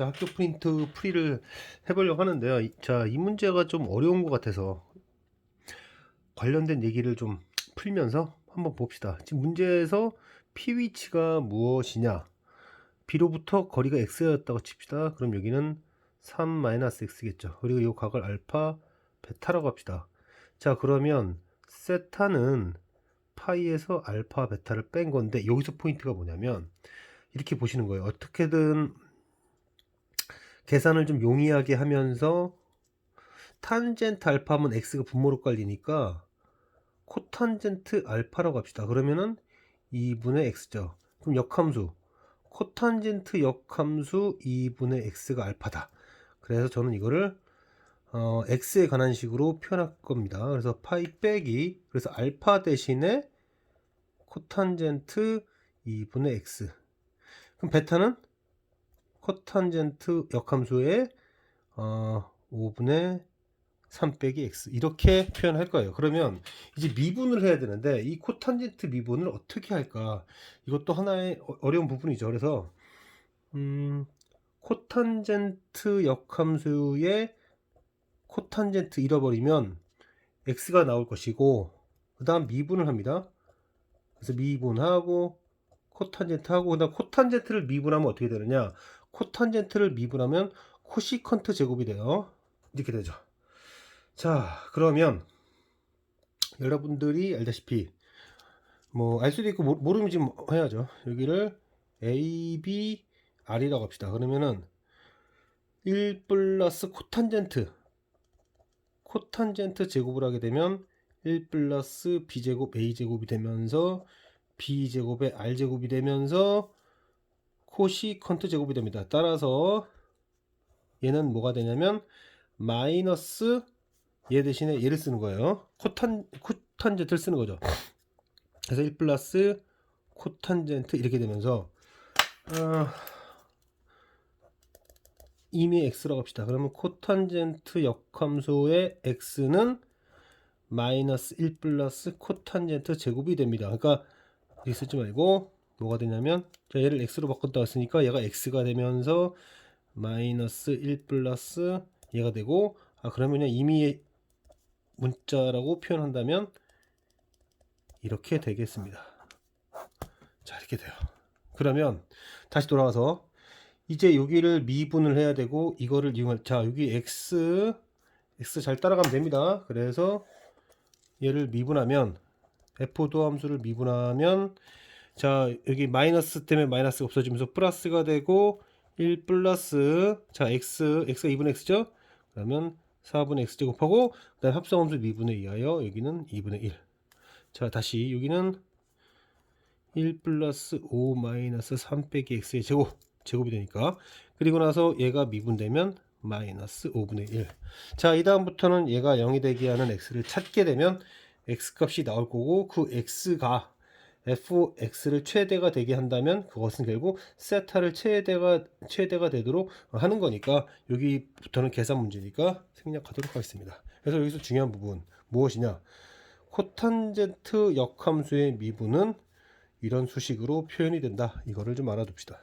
자, 학교 프린트 풀이를 해보려고 하는데요. 이- 자, 이 문제가 좀 어려운 것 같아서 관련된 얘기를 좀 풀면서 한번 봅시다. 지금 문제에서 P 위치가 무엇이냐? B로부터 거리가 X였다고 칩시다. 그럼 여기는 3-X겠죠. 그리고 이 각을 알파, 베타라고 합시다. 자, 그러면 세타는 파이에서 알파, 베타를 뺀 건데 여기서 포인트가 뭐냐면 이렇게 보시는 거예요. 어떻게든 계산을 좀 용이하게 하면서 탄젠트 알파 하면 x가 분모로 깔리니까 코탄젠트 알파라고 합시다. 그러면은 2분의 x죠. 그럼 역함수 코탄젠트 역함수 2분의 x가 알파다. 그래서 저는 이거를 어, x에 관한 식으로 표현할 겁니다. 그래서 파이 빼기 그래서 알파 대신에 코탄젠트 2분의 x 그럼 베타는 코탄젠트 역함수의 어, 5분의 3 빼기 x 이렇게 표현할 거예요. 그러면 이제 미분을 해야 되는데 이 코탄젠트 미분을 어떻게 할까? 이것도 하나의 어- 어려운 부분이죠. 그래서 음, 코탄젠트 역함수의 코탄젠트 잃어버리면 x가 나올 것이고 그 다음 미분을 합니다. 그래서 미분하고 코탄젠트하고 그다음 코탄젠트를 미분하면 어떻게 되느냐? 코탄젠트를 미분하면 코시컨트 제곱이 돼요. 이렇게 되죠. 자, 그러면 여러분들이 알다시피 뭐 알 수도 있고 모- 모르면 지금 해야죠. 여기를 A, B, R이라고 합시다. 그러면은 1 플러스 코탄젠트 코탄젠트 제곱을 하게 되면 1 플러스 B제곱 A제곱이 되면서 B제곱에 R제곱이 되면서 코시컨트 제곱이 됩니다. 따라서 얘는 뭐가 되냐면 마이너스 얘 대신에 얘를 쓰는 거예요. 코탄 코탄젠트를 쓰는 거죠. 그래서 1 플러스 코탄젠트 이렇게 되면서 어, 이미 x라고 합시다. 그러면 코탄젠트 역함수의 x는 마이너스 1 플러스 코탄젠트 제곱이 됩니다. 그러니까 이렇게 쓰지 말고 뭐가 되냐면 자, 얘를 x로 바꿨다 했으니까 얘가 x가 되면서 마이너스 1 플러스 얘가 되고 아 그러면 이미 문자라고 표현한다면 이렇게 되겠습니다. 자 이렇게 돼요. 그러면 다시 돌아와서 이제 여기를 미분을 해야 되고 이거를 이용할 자 여기 x x 잘 따라가면 됩니다. 그래서 얘를 미분하면 f5 함수를 미분하면 자 여기 마이너스 때문에 마이너스가 없어지면서 플러스가 되고 1 플러스 자 x x가 2분의 x죠 그러면 4분의 x 제곱하고 그 다음 합성함수 미분에 의하여 여기는 2분의 1. 자 다시 여기는 1 플러스 5 마이너스 3 빼기 x의 제곱 제곱이 되니까 그리고 나서 얘가 미분되면 마이너스 5분의 1. 자, 이 다음부터는 얘가 0이 되게 하는 x를 찾게 되면 x 값이 나올 거고 그 x가 fx를 최대가 되게 한다면 그것은 결국 세타를 최대가 최대가 되도록 하는 거니까 여기부터는 계산 문제니까 생략하도록 하겠습니다. 그래서 여기서 중요한 부분 무엇이냐? 코탄젠트 역함수의 미분은 이런 수식으로 표현이 된다. 이거를 좀 알아둡시다.